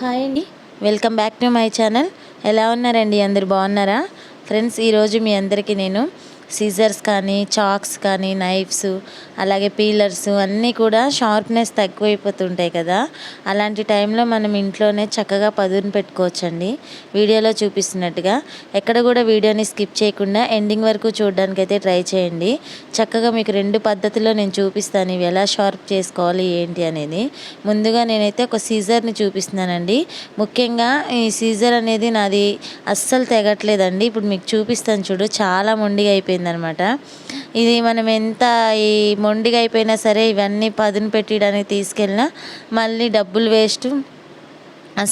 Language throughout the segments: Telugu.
హాయ్ అండి. Welcome back to my channel. ఎలా ఉన్నారండి? అందరు బాగున్నారా? ఫ్రెండ్స్ ఈరోజు మీ అందరికీ నేను సీజర్స్ కానీ చాక్స్ కానీ నైఫ్స్ అలాగే పీలర్స్ అన్నీ కూడా షార్ప్నెస్ తక్కువైపోతుంటాయి కదా. అలాంటి టైంలో మనం ఇంట్లోనే చక్కగా పదును పెట్టుకోవచ్చండి. వీడియోలో చూపిస్తున్నట్టుగా. ఎక్కడ కూడా వీడియోని స్కిప్ చేయకుండా ఎండింగ్ వరకు చూడడానికి అయితే ట్రై చేయండి. చక్కగా మీకు రెండు పద్ధతిలో నేను చూపిస్తాను ఇవి ఎలా షార్ప్ చేసుకోవాలి ఏంటి అనేది. ముందుగా నేనైతే ఒక సీజర్ని చూపిస్తున్నానండి. ముఖ్యంగా ఈ సీజర్ అనేది నాది అస్సలు తెగట్లేదండి. ఇప్పుడు మీకు చూపిస్తాను చూడు చాలా మొండిగా అయిపోయిందనమాట ఇది మనం ఎంత ఈ మొండిగా అయిపోయినా సరే ఇవన్నీ పదును పెట్టడానికి తీసుకెళ్ళినా మళ్ళీ డబ్బులు వేస్ట్.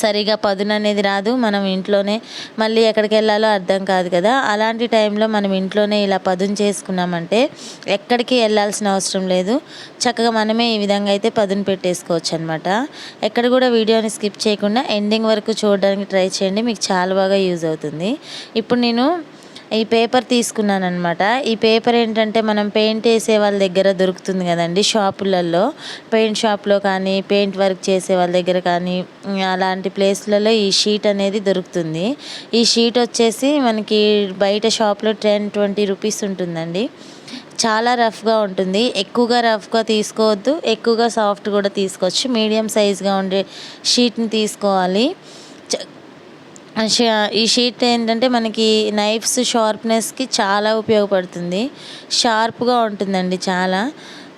సరిగా పదును అనేది రాదు. మనం ఇంట్లోనే మళ్ళీ ఎక్కడికి వెళ్ళాలో అర్థం కాదు కదా. అలాంటి టైంలో మనం ఇంట్లోనే ఇలా పదును చేసుకున్నామంటే ఎక్కడికి వెళ్ళాల్సిన అవసరం లేదు. చక్కగా మనమే ఈ విధంగా అయితే పదును పెట్టేసుకోవచ్చు అనమాట ఎక్కడ కూడా వీడియోని స్కిప్ చేయకుండా ఎండింగ్ వరకు చూడడానికి ట్రై చేయండి. మీకు చాలా బాగా యూజ్ అవుతుంది. ఇప్పుడు నేను ఈ పేపర్ తీసుకున్నాను అనమాట ఈ పేపర్ ఏంటంటే మనం పెయింట్ వేసే వాళ్ళ దగ్గర దొరుకుతుంది కదండి షాపులలో. పెయింట్ షాప్లో కానీ పెయింట్ వర్క్ చేసే వాళ్ళ దగ్గర కానీ అలాంటి ప్లేస్లలో ఈ షీట్ అనేది దొరుకుతుంది. ఈ షీట్ వచ్చేసి మనకి బయట షాప్లో టెన్ ట్వంటీ రూపీస్ ఉంటుందండి. చాలా రఫ్గా ఉంటుంది. ఎక్కువగా రఫ్గా తీసుకోవద్దు. ఎక్కువగా సాఫ్ట్ కూడా తీసుకోవచ్చు. మీడియం సైజ్గా ఉండే షీట్ని తీసుకోవాలి. ఈ షీట్ ఏంటంటే మనకి నైఫ్స్ షార్ప్నెస్కి చాలా ఉపయోగపడుతుంది. షార్ప్గా ఉంటుందండి చాలా.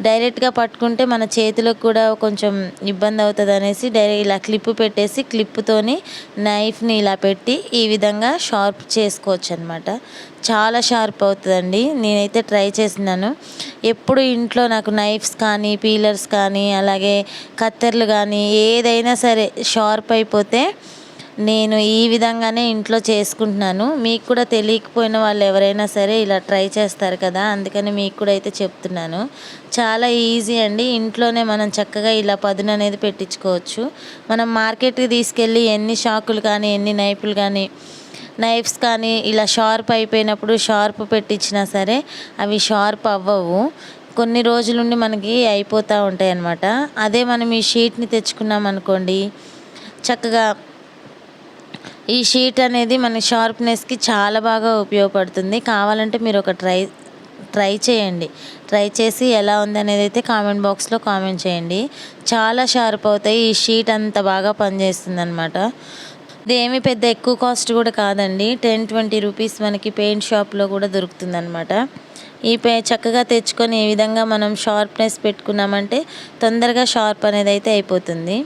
డైరెక్ట్గా పట్టుకుంటే మన చేతిలోకి కూడా కొంచెం ఇబ్బంది అవుతుంది అనేసి డైరెక్ట్ ఇలా క్లిప్ పెట్టేసి క్లిప్తోని నైఫ్ని ఇలా పెట్టి ఈ విధంగా షార్ప్ చేసుకోవచ్చు అనమాట చాలా షార్ప్ అవుతుందండి. నేనైతే ట్రై చేసినాను ఎప్పుడు ఇంట్లో నాకు నైఫ్స్ కానీ పీలర్స్ కానీ అలాగే కత్తెరలు కానీ ఏదైనా సరే షార్ప్ అయిపోతే నేను ఈ విధంగానే ఇంట్లో చేసుకుంటున్నాను. మీకు కూడా తెలియకపోయిన వాళ్ళు ఎవరైనా సరే ఇలా ట్రై చేస్తారు కదా అందుకని మీకు కూడా అయితే చెప్తున్నాను. చాలా ఈజీ అండి. ఇంట్లోనే మనం చక్కగా ఇలా పదును అనేది పెట్టించుకోవచ్చు. మనం మార్కెట్కి తీసుకెళ్ళి ఎన్ని షాకులు కానీ ఎన్ని నైపులు కానీ నైఫ్స్ కానీ ఇలా షార్ప్ అయిపోయినప్పుడు షార్ప్ పెట్టించినా సరే అవి షార్ప్ అవ్వవు. కొన్ని రోజులుండి మనకి అయిపోతూ ఉంటాయి అన్నమాట అదే మనం ఈ షీట్ని తెచ్చుకున్నాం అనుకోండి చక్కగా ఈ షీట్ అనేది మన షార్ప్నెస్కి చాలా బాగా ఉపయోగపడుతుంది. కావాలంటే మీరు ఒక ట్రై ట్రై చేయండి. ట్రై చేసి ఎలా ఉంది అనేది అయితే కామెంట్ బాక్స్లో కామెంట్ చేయండి. చాలా షార్ప్ అవుతాయి. ఈ షీట్ అంత బాగా పనిచేస్తుంది అనమాట ఇది పెద్ద ఎక్కువ కాస్ట్ కూడా కాదండి. టెన్ ట్వంటీ రూపీస్ మనకి పెయింట్ షాప్లో కూడా దొరుకుతుంది అనమాట ఈ పే చక్కగా తెచ్చుకొని ఈ విధంగా మనం షార్ప్నెస్ పెట్టుకున్నామంటే తొందరగా షార్ప్ అనేది అయితే అయిపోతుంది.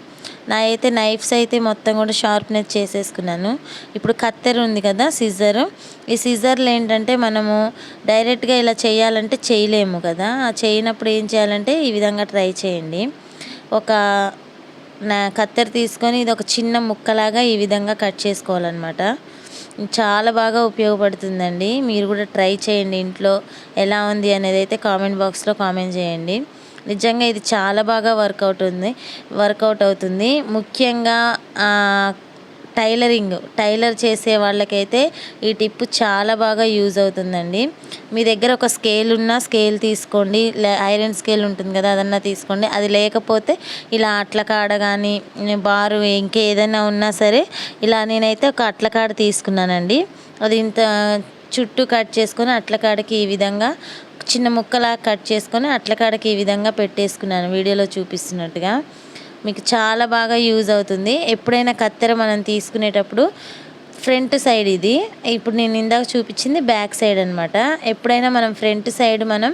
నా అయితే నైఫ్స్ అయితే మొత్తం కూడా షార్ప్నెస్ చేసేసుకున్నాను. ఇప్పుడు కత్తెర ఉంది కదా సిజర్. ఈ సిజర్లు ఏంటంటే మనము డైరెక్ట్గా ఇలా చేయాలంటే చేయలేము కదా. ఆ చేయనప్పుడు ఏం చేయాలంటే ఈ విధంగా ట్రై చేయండి. ఒక నా కత్తెర తీసుకొని ఇది ఒక చిన్న ముక్కలాగా ఈ విధంగా కట్ చేసుకోవాలన్నమాట. చాలా బాగా ఉపయోగపడుతుందండి. మీరు కూడా ట్రై చేయండి ఇంట్లో ఎలా ఉంది అనేది అయితే కామెంట్ బాక్స్లో కామెంట్ చేయండి. నిజంగా ఇది చాలా బాగా వర్కౌట్ ఉంది. వర్కౌట్ అవుతుంది. ముఖ్యంగా టైలరింగ్ టైలర్ చేసే వాళ్ళకైతే ఈ టిప్ చాలా బాగా యూజ్ అవుతుందండి. మీ దగ్గర ఒక స్కేల్ ఉన్న స్కేల్ తీసుకోండి. ఐరన్ స్కేల్ ఉంటుంది కదా అదన్నా తీసుకోండి. అది లేకపోతే ఇలా అట్లకాడ కానీ బారు ఇంకేదైనా ఉన్నా సరే ఇలా నేనైతే ఒక అట్లకాడ తీసుకున్నానండి. అది ఇంత చుట్టూ కట్ చేసుకొని అట్లకాడకి ఈ విధంగా చిన్న ముక్కలా కట్ చేసుకొని అట్లకాడకి ఈ విధంగా పెట్టేసుకున్నాను. వీడియోలో చూపిస్తున్నట్టుగా. మీకు చాలా బాగా యూజ్ అవుతుంది. ఎప్పుడైనా కత్తెర మనం తీసుకునేటప్పుడు ఫ్రంట్ సైడ్ ఇది. ఇప్పుడు నేను ఇందాక చూపించింది బ్యాక్ సైడ్ అనమాట ఎప్పుడైనా మనం ఫ్రంట్ సైడ్ మనం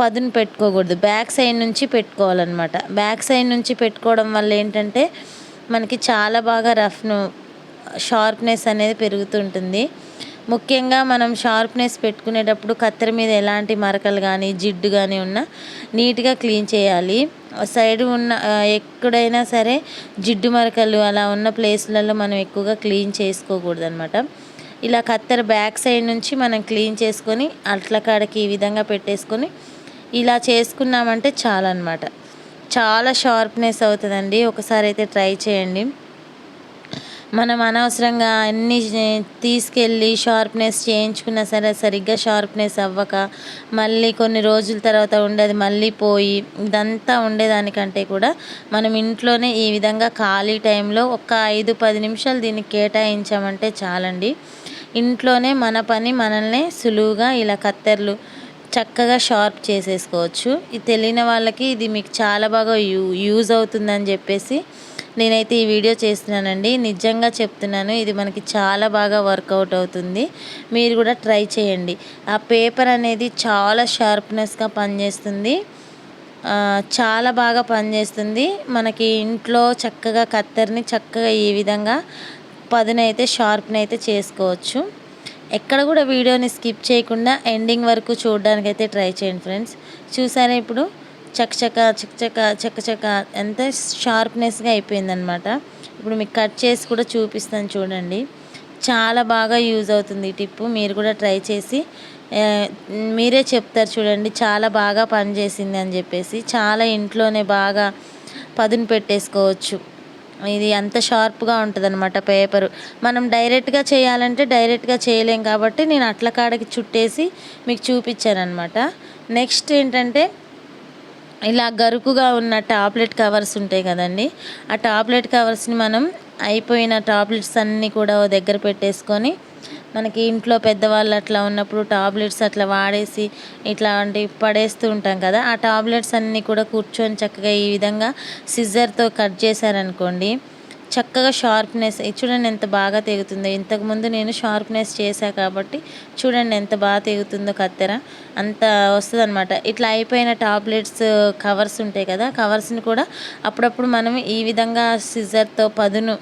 పదును పెట్టుకోకూడదు. బ్యాక్ సైడ్ నుంచి పెట్టుకోవాలన్నమాట. బ్యాక్ సైడ్ నుంచి పెట్టుకోవడం వల్ల ఏంటంటే మనకి చాలా బాగా రఫ్ను షార్ప్నెస్ అనేది పెరుగుతుంటుంది. ముఖ్యంగా మనం షార్ప్నెస్ పెట్టుకునేటప్పుడు కత్తెర మీద ఎలాంటి మరకలు కానీ జిడ్డు కానీ ఉన్నా నీట్గా క్లీన్ చేయాలి. సైడ్ ఉన్న ఎక్కడైనా సరే జిడ్డు మరకలు అలా ఉన్న ప్లేస్లలో మనం ఎక్కువగా క్లీన్ చేసుకోకూడదు అనమాట ఇలా కత్తెర బ్యాక్ సైడ్ నుంచి మనం క్లీన్ చేసుకొని అట్ల కాడకి ఈ విధంగా పెట్టేసుకొని ఇలా చేసుకున్నామంటే చాలన్నమాట. చాలా షార్ప్నెస్ అవుతుందండి. ఒకసారి అయితే ట్రై చేయండి. మనం అనవసరంగా అన్ని తీసుకెళ్ళి షార్ప్నెస్ చేయించుకున్నా సరే సరిగ్గా షార్ప్నెస్ అవ్వక మళ్ళీ కొన్ని రోజుల తర్వాత ఉండేది మళ్ళీ పోయి ఇదంతా ఉండేదానికంటే కూడా మనం ఇంట్లోనే ఈ విధంగా ఖాళీ టైంలో ఒక ఐదు పది నిమిషాలు దీన్ని కేటాయించామంటే చాలండి. ఇంట్లోనే మన పని మనల్ని సులువుగా ఇలా కత్తెరలు చక్కగా షార్ప్ చేసేసుకోవచ్చు. ఇది తెలియని వాళ్ళకి ఇది మీకు చాలా బాగా యూ యూజ్ అవుతుందని చెప్పేసి నేనైతే ఈ వీడియో చేస్తున్నానండి. నిజంగా చెప్తున్నాను ఇది మనకి చాలా బాగా వర్కౌట్ అవుతుంది. మీరు కూడా ట్రై చేయండి. ఆ పేపర్ అనేది చాలా షార్ప్నెస్గా పనిచేస్తుంది. చాలా బాగా పనిచేస్తుంది. మనకి ఇంట్లో చక్కగా కత్తెరని చక్కగా ఈ విధంగా పదునైతే షార్ప్నైతే చేసుకోవచ్చు. ఎక్కడ కూడా వీడియోని స్కిప్ చేయకుండా ఎండింగ్ వరకు చూడడానికి అయితే ట్రై చేయండి ఫ్రెండ్స్. చూసారా ఇప్పుడు? చకచక చకచక చకచక ఎంత షార్ప్నెస్గా అయిపోయిందనమాట. ఇప్పుడు మీకు కట్ చేసి కూడా చూపిస్తాను చూడండి. చాలా బాగా యూజ్ అవుతుంది ఈ టిప్పు. మీరు కూడా ట్రై చేసి మీరే చెప్తారు చూడండి. చాలా బాగా పనిచేసింది అని చెప్పేసి చాలా ఇంట్లోనే బాగా పదును పెట్టేసుకోవచ్చు. ఇది అంత షార్ప్గా ఉంటుంది అనమాట పేపరు. మనం డైరెక్ట్గా చేయాలంటే డైరెక్ట్గా చేయలేం కాబట్టి నేను అట్ల కాడకి చుట్టేసి మీకు చూపించాను అనమాట నెక్స్ట్ ఏంటంటే ఇలా గరుకుగా ఉన్న టాబ్లెట్ కవర్స్ ఉంటాయి కదండి. ఆ టాబ్లెట్ కవర్స్ని మనం అయిపోయిన టాబ్లెట్స్ అన్నీ కూడా దగ్గర పెట్టేసుకొని మనకి ఇంట్లో పెద్దవాళ్ళు అట్లా ఉన్నప్పుడు టాబ్లెట్స్ అట్లా వాడేసి ఇట్లాంటి పడేస్తూ ఉంటాం కదా. ఆ టాబ్లెట్స్ అన్నీ కూడా కూర్చొని చక్కగా ఈ విధంగా సిజర్తో కట్ చేశారనుకోండి చక్కగా షార్ప్నెస్ చూడండి ఎంత బాగా తెగుతుందో. ఇంతకుముందు నేను షార్ప్నెస్ చేశా కాబట్టి చూడండి ఎంత బాగా తెగుతుందో కత్తెర. అంత వస్తుంది అనమాట ఇట్లా అయిపోయిన టాబ్లెట్స్ కవర్స్ ఉంటాయి కదా కవర్స్ని కూడా అప్పుడప్పుడు మనం ఈ విధంగా సిజర్తో పదును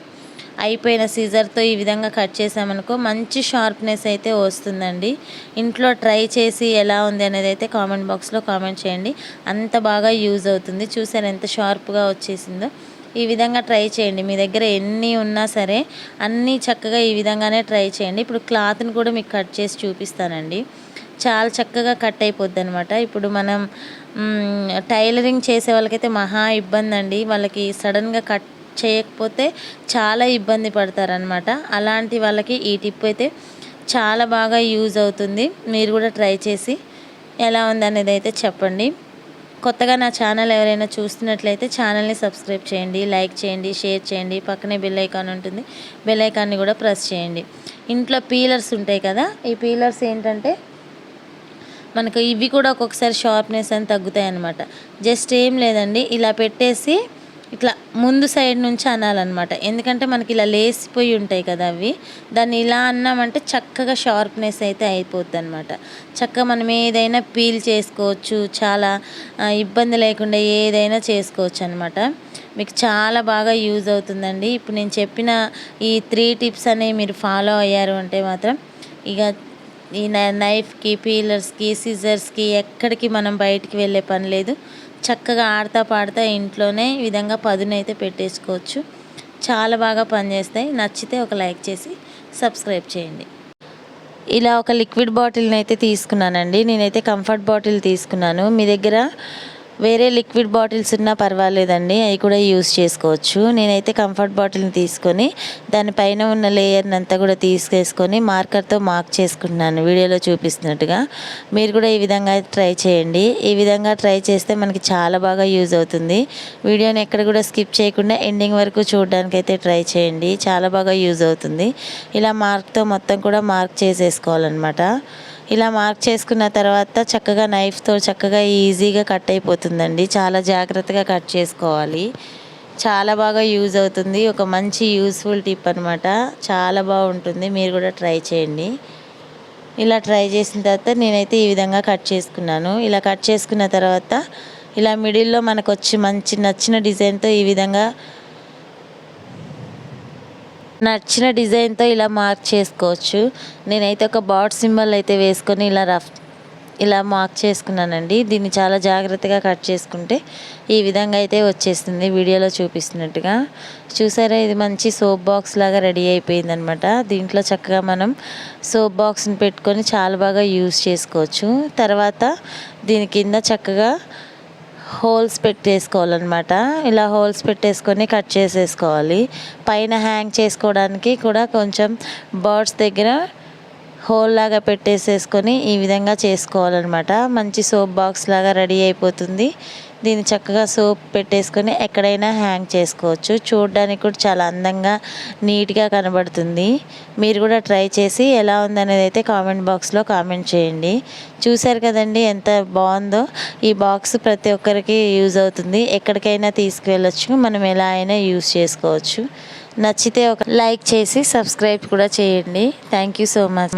అయిపోయిన సీజర్తో ఈ విధంగా కట్ చేసామనుకో మంచి షార్ప్నెస్ అయితే వస్తుందండి. ఇంట్లో ట్రై చేసి ఎలా ఉంది అనేది అయితే కామెంట్ బాక్స్లో కామెంట్ చేయండి. అంత బాగా యూజ్ అవుతుంది. చూసారు ఎంత షార్ప్గా వచ్చేసిందో. ఈ విధంగా ట్రై చేయండి. మీ దగ్గర ఎన్ని ఉన్నా సరే అన్నీ చక్కగా ఈ విధంగానే ట్రై చేయండి. ఇప్పుడు క్లాత్ని కూడా మీకు కట్ చేసి చూపిస్తానండి. చాలా చక్కగా కట్ అయిపోద్ది అనమాట ఇప్పుడు మనం టైలరింగ్ చేసే వాళ్ళకైతే మహా ఇబ్బంది అండి వాళ్ళకి సడన్గా కట్ చేయకపోతే చాలా ఇబ్బంది పడతారనమాట అలాంటి వాళ్ళకి ఈ టిప్ అయితే చాలా బాగా యూజ్ అవుతుంది. మీరు కూడా ట్రై చేసి ఎలా ఉంది అనేది అయితే చెప్పండి. కొత్తగా నా ఛానల్ ఎవరైనా చూస్తున్నట్లయితే ఛానల్ని సబ్స్క్రైబ్ చేయండి లైక్ చేయండి షేర్ చేయండి పక్కనే బెల్ ఐకాన్ ఉంటుంది బెల్ ఐకాన్ని కూడా ప్రెస్ చేయండి. ఇంట్లో పీలర్స్ ఉంటాయి కదా ఈ పీలర్స్ ఏంటంటే మనకు ఇవి కూడా ఒక్కొక్కసారి షార్ప్నెస్ అని తగ్గుతాయి అన్నమాట జస్ట్ ఏం లేదండి ఇలా పెట్టేసి ఇట్లా ముందు సైడ్ నుంచి అనాలన్నమాట. ఎందుకంటే మనకి ఇలా లేసిపోయి ఉంటాయి కదా అవి. దాన్ని ఇలా అన్నామంటే చక్కగా షార్ప్నెస్ అయితే అయిపోద్ది అనమాట చక్కగా మనం ఏదైనా పీల్ చేసుకోవచ్చు చాలా ఇబ్బంది లేకుండా ఏదైనా చేసుకోవచ్చు అనమాట మీకు చాలా బాగా యూజ్ అవుతుందండి. ఇప్పుడు నేను చెప్పిన ఈ త్రీ టిప్స్ అనేవి మీరు ఫాలో అయ్యారు అంటే మాత్రం ఇక ఈ నై- నైఫ్కి పీలర్స్కి సిజర్స్కి ఎక్కడికి మనం బయటికి వెళ్ళే పని లేదు. చక్కగా ఆడతా పాడతా ఇంట్లోనే ఈ విధంగా పదునైతే పెట్టేసుకోవచ్చు. చాలా బాగా పనిచేస్తాయి. నచ్చితే ఒక లైక్ చేసి సబ్స్క్రైబ్ చేయండి. ఇలా ఒక లిక్విడ్ బాటిల్ని అయితే తీసుకున్నానండి. నేనైతే కంఫర్ట్ బాటిల్ తీసుకున్నాను. మీ దగ్గర వేరే లిక్విడ్ బాటిల్స్ ఉన్నా పర్వాలేదండి. అవి కూడా యూస్ చేసుకోవచ్చు. నేనైతే కంఫర్ట్ బాటిల్ని తీసుకొని దానిపైన ఉన్న లేయర్ని అంతా కూడా తీసుకేసుకొని మార్కర్తో మార్క్ చేసుకుంటున్నాను. వీడియోలో చూపిస్తున్నట్టుగా. మీరు కూడా ఈ విధంగా ట్రై చేయండి. ఈ విధంగా ట్రై చేస్తే మనకి చాలా బాగా యూజ్ అవుతుంది. వీడియోని ఎక్కడ కూడా స్కిప్ చేయకుండా ఎండింగ్ వరకు చూడడానికైతే ట్రై చేయండి. చాలా బాగా యూజ్ అవుతుంది. ఇలా మార్క్తో మొత్తం కూడా మార్క్ చేసేసుకోవాలన్నమాట. ఇలా మార్క్ చేసుకున్న తర్వాత చక్కగా నైఫ్తో చక్కగా ఈజీగా కట్ అయిపోతుందండి. చాలా జాగ్రత్తగా కట్ చేసుకోవాలి. చాలా బాగా యూజ్ అవుతుంది. ఒక మంచి యూస్ఫుల్ టిప్ అనమాట చాలా బాగుంటుంది. మీరు కూడా ట్రై చేయండి. ఇలా ట్రై చేసిన తర్వాత నేనైతే ఈ విధంగా కట్ చేసుకున్నాను. ఇలా కట్ చేసుకున్న తర్వాత ఇలా మిడిల్లో మనకు వచ్చి మంచి నచ్చిన డిజైన్తో ఈ విధంగా నచ్చిన డిజైన్తో ఇలా మార్క్ చేసుకోవచ్చు. నేనైతే ఒక బాట్ సింబల్ అయితే వేసుకొని ఇలా రఫ్ ఇలా మార్క్ చేసుకున్నానండి. దీన్ని చాలా జాగ్రత్తగా కట్ చేసుకుంటే ఈ విధంగా అయితే వచ్చేస్తుంది. వీడియోలో చూపిస్తున్నట్టుగా. చూసారా? ఇది మంచి సోప్ బాక్స్ లాగా రెడీ అయిపోయింది అనమాట దీంట్లో చక్కగా మనం సోప్ బాక్స్ని పెట్టుకొని చాలా బాగా యూస్ చేసుకోవచ్చు. తర్వాత దీని కింద చక్కగా హోల్స్ పెట్టేసుకోవాలన్నమాట. ఇలా హోల్స్ పెట్టేసుకొని కట్ చేసేసుకోవాలి. పైన హ్యాంగ్ చేసుకోవడానికి కూడా కొంచెం బర్డ్స్ దగ్గర హోల్ లాగా పెట్టేసేసుకొని ఈ విధంగా చేసుకోవాలన్నమాట. మంచి సోప్ బాక్స్ లాగా రెడీ అయిపోతుంది. దీన్ని చక్కగా సోప్ పెట్టేసుకొని ఎక్కడైనా హ్యాంగ్ చేసుకోవచ్చు. చూడడానికి కూడా చాలా అందంగా నీట్గా కనబడుతుంది. మీరు కూడా ట్రై చేసి ఎలా ఉందనేది అయితే కామెంట్ బాక్స్లో కామెంట్ చేయండి. చూశారు కదండి ఎంత బాగుందో? ఈ బాక్స్ ప్రతి ఒక్కరికి యూజ్ అవుతుంది. ఎక్కడికైనా తీసుకువెళ్ళొచ్చు. మనం ఎలా అయినా యూజ్ చేసుకోవచ్చు. నచ్చితే ఒక లైక్ చేసి సబ్స్క్రైబ్ కూడా చేయండి. Thank you so much.